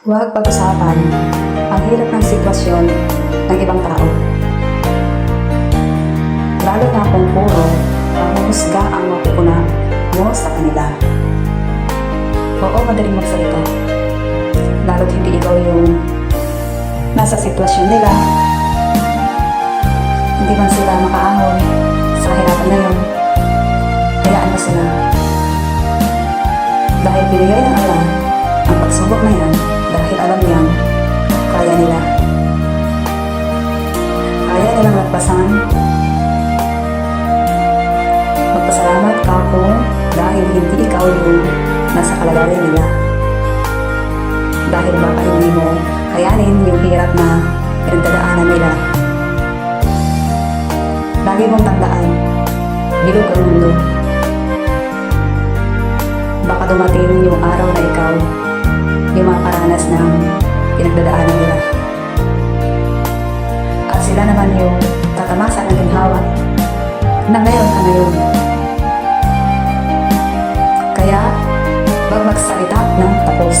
Huwag pag-usapan ang hirap ng sitwasyon ng ibang tao. Lalo na kung puro ang husga ang mapupuna mo sa kanila. Oo, madaling magsalita. Lalo't hindi ikaw yung nasa sitwasyon nila. Hindi man sila makaahon sa hirapan na yun. Hayaan mo sila. Dahil binigay ng Allah ang pagsubok magpasan. Magpasalamat ka po dahil hindi ikaw yung nasa kalagayan nila. Dahil baka hindi mo kayanin yung hirap na pinagdadaanan nila. Lagi mong tandaan, bilog ang mundo. Baka dumating yung araw na ikaw yung makakaranas ng pinagdadaanan nila. At sila naman yung meron ka ngayon. Kaya, wag magsalita ng tapos.